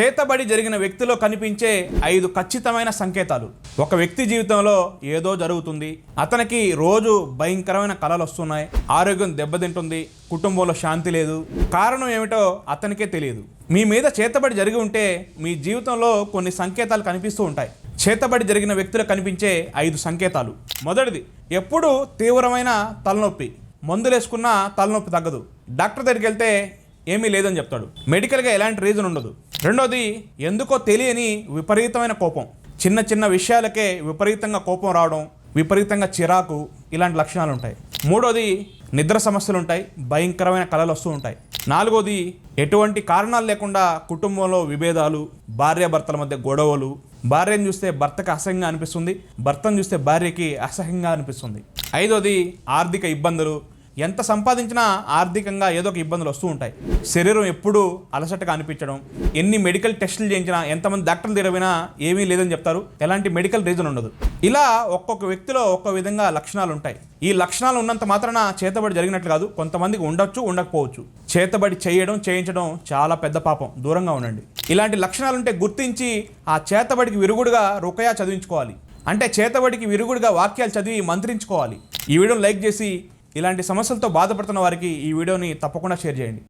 చేతబడి జరిగిన వ్యక్తిలో కనిపించే ఐదు ఖచ్చితమైన సంకేతాలు. ఒక వ్యక్తి జీవితంలో ఏదో జరుగుతుంది. అతనికి రోజు భయంకరమైన కళలు వస్తున్నాయి. ఆరోగ్యం దెబ్బతింటుంది. కుటుంబంలో శాంతి లేదు. కారణం ఏమిటో అతనికే తెలియదు. మీ మీద చేతబడి జరిగి ఉంటే మీ జీవితంలో కొన్ని సంకేతాలు కనిపిస్తూ ఉంటాయి. చేతబడి జరిగిన వ్యక్తులు కనిపించే ఐదు సంకేతాలు. మొదటిది ఎప్పుడు తీవ్రమైన తలనొప్పి. మందులేసుకున్నా తలనొప్పి తగ్గదు. డాక్టర్ దగ్గరికి వెళ్తే ఏమీ లేదని చెప్తాడు. మెడికల్గా ఎలాంటి రీజన్ ఉండదు. రెండోది ఎందుకో తెలియని విపరీతమైన కోపం. చిన్న చిన్న విషయాలకే విపరీతంగా కోపం రావడం విపరీతంగా చిరాకు ఇలాంటి లక్షణాలు ఉంటాయి మూడోది నిద్ర సమస్యలు ఉంటాయి భయంకరమైన కళలు వస్తూ ఉంటాయి. నాలుగోది ఎటువంటి కారణాలు లేకుండా కుటుంబంలో విభేదాలు భార్యాభర్తల మధ్య గొడవలు భార్యను చూస్తే భర్తకి అసహ్యంగా అనిపిస్తుంది భర్తను చూస్తే భార్యకి అసహ్యంగా అనిపిస్తుంది. ఐదోది ఆర్థిక ఇబ్బందులు ఎంత సంపాదించినా ఆర్థికంగా ఏదో ఒక ఇబ్బందులు వస్తూ ఉంటాయి. శరీరం ఎప్పుడూ అలసటగా అనిపించడం ఎన్ని మెడికల్ టెస్టులు చేయించినా ఎంతమంది డాక్టర్లు తిరవినా ఏమీ లేదని చెప్తారు. ఎలాంటి మెడికల్ రీజన్ ఉండదు. ఇలా ఒక్కొక్క వ్యక్తిలో ఒక్కో విధంగా లక్షణాలు ఉంటాయి. ఈ లక్షణాలు ఉన్నంత మాత్రాన చేతబడి జరిగినట్లు కాదు కొంతమందికి ఉండొచ్చు ఉండకపోవచ్చు. చేతబడి చేయడం చేయించడం చాలా పెద్ద పాపం. దూరంగా ఉండండి. ఇలాంటి లక్షణాలుంటే గుర్తించి ఆ చేతబడికి విరుగుడుగా రుకయా చదివించుకోవాలి. అంటే చేతబడికి విరుగుడుగా వాక్యాలు చదివి మంత్రించుకోవాలి. ఈ వీడియోని లైక్ చేసి ఇలాంటి సమస్యలతో బాధపడుతున్న వారికి ఈ వీడియోని తప్పకుండా షేర్ చేయండి.